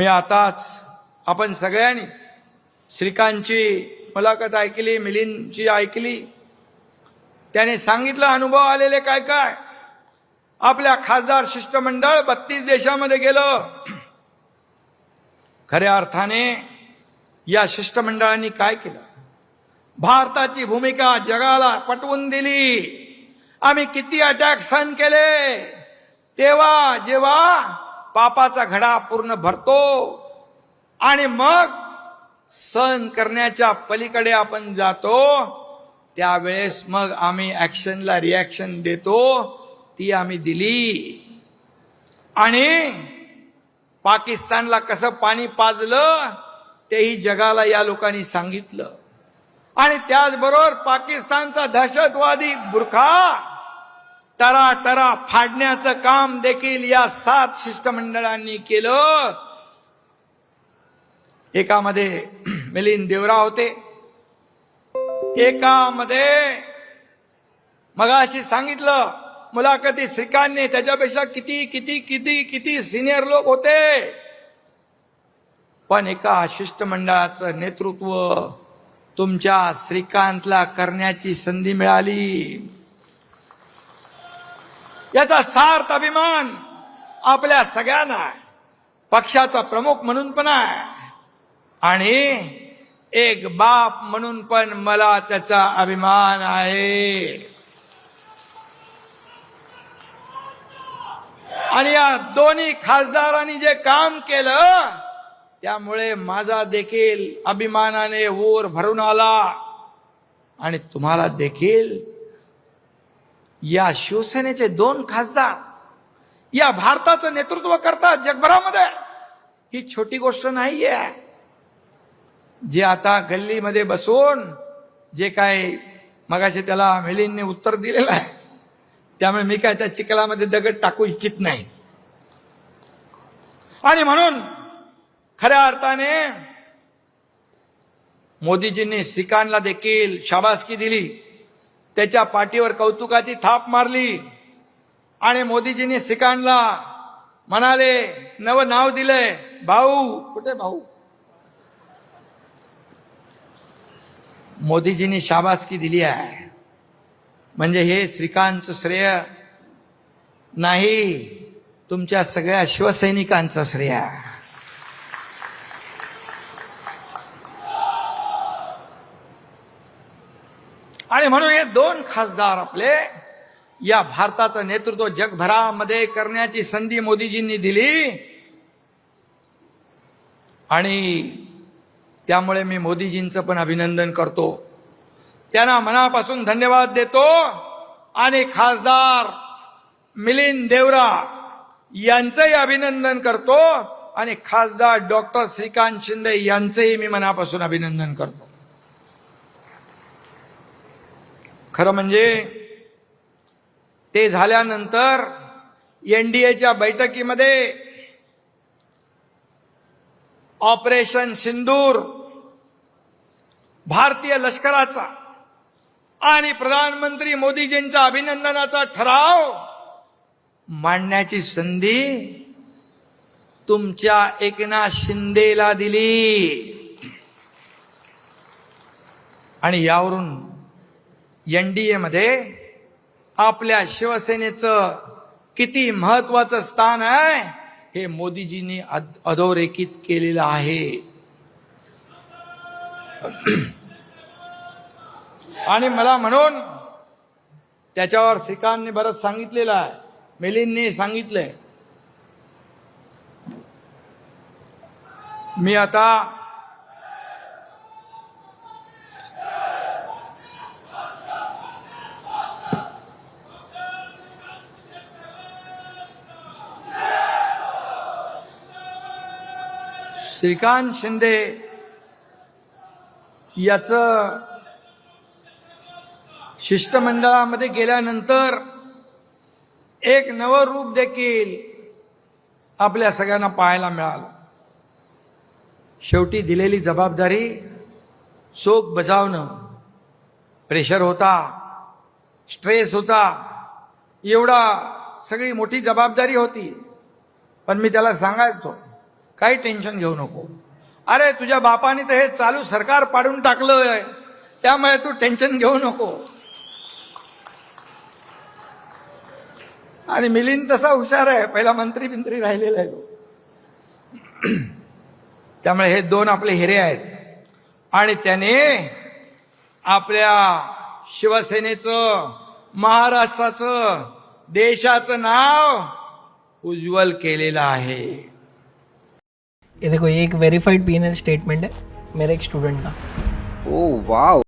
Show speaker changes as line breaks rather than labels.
मी आताच आपण सगळ्यांनी श्रीकांतची मुलाखत ऐकली मिलिंदची ऐकली. त्याने सांगितलं अनुभव आलेले काय काय? आपल्या खासदार शिष्टमंडळ बत्तीस देशामध्ये गेलं. खऱ्या अर्थाने या शिष्टमंडळांनी काय केलं? भारताची भूमिका जगाला पटवून दिली. आम्ही किती अटॅक सहन केले? तेव्हा जेव्हा पापाचा घडा पूर्ण भरतो. आणि मग सहन करण्याच्या पलीकडे आपण जातो. त्यावेळेस मग आम्ही ऍक्शनला रिॲक्शन देतो. ती आम्ही दिली. आणि पाकिस्तानला कसं पाणी पाजलं तेही जगाला या लोकांनी सांगितलं. आणि त्याचबरोबर पाकिस्तानचा दहशतवादी बुरखा टरा टरा फाडण्याचं काम देखील या सात शिष्टमंडळांनी केलं. एकामध्ये मिलिंद देवरा होते. एकामध्ये मगाशी सांगितलं मुलाखती श्रीकांतने त्याच्यापेक्षा किती किती किती किती सिनियर लोक होते. पण एका शिष्टमंडळाचं नेतृत्व तुमच्या श्रीकांतला करण्याची संधी मिळाली. याचा सार्थ अभिमान आपल्या सगळ्यांना आहे. पक्षाचा प्रमुख म्हणून पण आहे. आणि एक बाप म्हणून पण मला त्याचा अभिमान आहे. आणि या दोन्ही खासदारांनी जे काम केलं त्यामुळे माझा देखील अभिमानाने ऊर भरून आला. आणि तुम्हाला देखील या शिवसेनेचे दोन खासदार या भारताचं नेतृत्व करतात जगभरामध्ये. ही छोटी गोष्ट नाहीये. जे आता गल्लीमध्ये बसून जे काय मगाशी त्याला मिलिंदने उत्तर दिलेलं आहे त्यामुळे मी काय त्या चिखलामध्ये दगड टाकू इच्छित नाही. आणि म्हणून खऱ्या अर्थाने मोदीजींनी श्रीकांतला देखील शाबासकी दिली. त्याच्या पाठीवर कौतुकाची थाप मारली. आणि मोदीजींनी श्रीकांतला म्हणाले नवं नाव दिलंय भाऊ. कुठे भाऊ? मोदीजींनी शाबासकी दिली आहे. म्हणजे हे श्रीकांतचं श्रेय नाही तुमच्या सगळ्या शिवसैनिकांचं श्रेय. आहे आणि म्हणून हे दोन खासदार आपले या भारताचं नेतृत्व जगभरामध्ये करण्याची संधी मोदीजींनी दिली. आणि त्यामुळे मी मोदीजींचं पण अभिनंदन करतो. त्यांना मनापासून धन्यवाद देतो. आणि खासदार मिलिंद देवरा यांचंही अभिनंदन करतो. आणि खासदार डॉक्टर श्रीकांत शिंदे यांचंही मी मनापासून अभिनंदन करतो. खरं म्हणजे ते झाल्यानंतर एनडीएच्या बैठकीमध्ये ऑपरेशन सिंदूर भारतीय लष्कराचा आणि प्रधानमंत्री मोदीजींचा अभिनंदनाचा ठराव मांडण्याची संधी तुमच्या एकनाथ शिंदेला दिली. आणि यावरून एन डी मध्ये आपल्या शिवसेनेचं किती महत्वाचं स्थान आहे हे मोदीजींनी अधोरेखित केलेलं आहे. आणि मला म्हणून त्याच्यावर श्रीकांतने बरंच सांगितलेलं आहे मिलिंदने सांगितलंय. मी आता श्रीकांत शिंदे याचं शिष्टमंडळामध्ये गेल्यानंतर एक नवं रूप देखील आपल्या सगळ्यांना पाहायला मिळालं. शेवटी दिलेली जबाबदारी चोख बजावणं. प्रेशर होता स्ट्रेस होता. एवढा सगळी मोठी जबाबदारी होती. पण मी त्याला सांगायचो काही टेन्शन घेऊ नको. अरे तुझ्या बापाने तर हे चालू सरकार पाडून टाकलंय. त्यामुळे तू टेन्शन घेऊ नको. आणि मिलिंद तसा हुशार आहे. पहिला मंत्री बिंत्री राहिलेला आहे तो. त्यामुळे हे दोन आपले हिरे आहेत. आणि त्याने आपल्या शिवसेनेचं महाराष्ट्राचं देशाचं नाव उज्ज्वल केलेलं आहे.
ये देखो ये एक वेरीफाइड पी स्टेटमेंट है मेरे एक स्टूडेंट का।
oh, oh wow